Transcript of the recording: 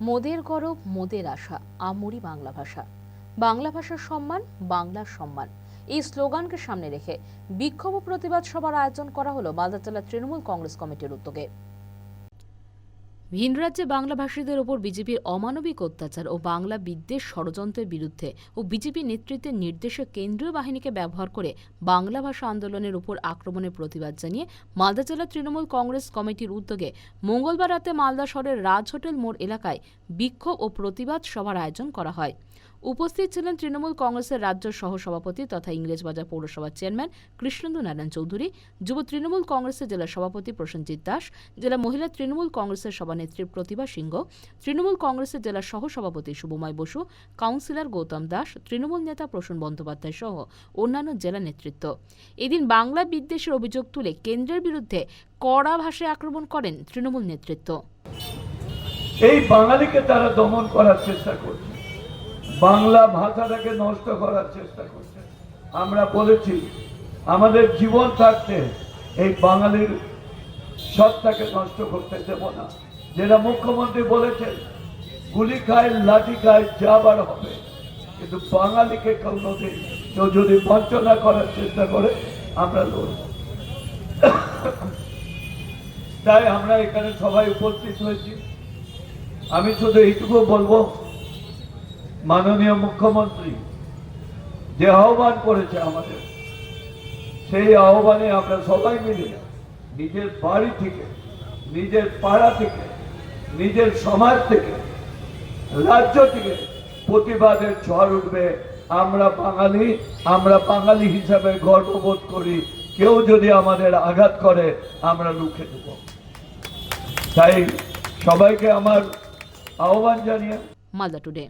মোদের গরব, মোদের আশা, আমরি বাংলা ভাষা। বাংলা ভাষার সম্মান, বাংলার সম্মান। এই স্লোগানকে সামনে রেখে বিক্ষোভ প্রতিবাদ সভার আয়োজন করা হলো মালদা জেলা তৃণমূল কংগ্রেস কমিটির উদ্যোগে। ভিন রাজ্যে বাংলাভাষীদের ওপর বিজেপির অমানবিক অত্যাচার ও বাংলা বিদ্বেষ ষড়যন্ত্রের বিরুদ্ধে ও বিজেপি নেতৃত্বের নির্দেশে কেন্দ্রীয় বাহিনীকে ব্যবহার করে বাংলা ভাষা আন্দোলনের উপর আক্রমণের প্রতিবাদ জানিয়ে মালদা জেলা তৃণমূল কংগ্রেস কমিটির উদ্যোগে মঙ্গলবার রাতে মালদা শহরের রাজ হোটেল মোড় এলাকায় বিক্ষোভ ও প্রতিবাদ সভার আয়োজন করা হয়। উপস্থিত ছিলেন তৃণমূল কংগ্রেসের রাজ্য সহসভাপতি তথা ইংরেজবাজার পৌরসভার চেয়ারম্যান কৃষ্ণেন্দু নারায়ণ চৌধুরী, যুব তৃণমূল কংগ্রেসের জেলা সভাপতি প্রসেনজিৎ দাস, জেলা মহিলা তৃণমূল কংগ্রেসের সভানেত্রী প্রতিভা সিংহ, তৃণমূল কংগ্রেসের জেলা সহসভাপতি শুভময় বসু, কাউন্সিলর গৌতম দাস, তৃণমূল নেতা প্রসূন বন্দ্যোপাধ্যায় সহ অন্যান্য জেলা নেতৃত্ব। এদিন বাংলা বিদ্বেষের অভিযোগ তুলে কেন্দ্রের বিরুদ্ধে কড়া ভাষায় আক্রমণ করেন তৃণমূল নেতৃত্ব। এই বাঙালিকে তারা দমন করার চেষ্টা করছে। বাংলা ভাষাটাকে নষ্ট করার চেষ্টা করছে। আমরা বলেছি, আমাদের জীবন থাকতে এই বাঙালির সত্তাকে নষ্ট করতে দেব না। যেটা মুখ্যমন্ত্রী বলেছেন, গুলি খায়, লাঠি খায় যাবার হবে। কিন্তু বাঙালিকে কোনোদিন কেউ যদি বঞ্চনা করার চেষ্টা করে, আমরা লড়ব। তাই আমরা এখানে সবাই উপস্থিত হয়েছি। আমি শুধু এইটুকু বলব মাননীয় মুখ্যমন্ত্রী যে আহ্বান করেছে আমাদের, সেই আহ্বানে আমরা সবাই মিলে নিজের বাড়ি থেকে, নিজের পাড়া থেকে, নিজের সমাজ থেকে, রাজ্য থেকে প্রতিবাদের ঝড় উঠবে। আমরা বাঙালি আমরা বাঙালি হিসাবে গর্ববোধ করি। কেউ যদি আমাদের আঘাত করে, আমরা রুখে দেব। তাই সবাইকে আমার আহ্বান জানিয়ে মালদা টুডে।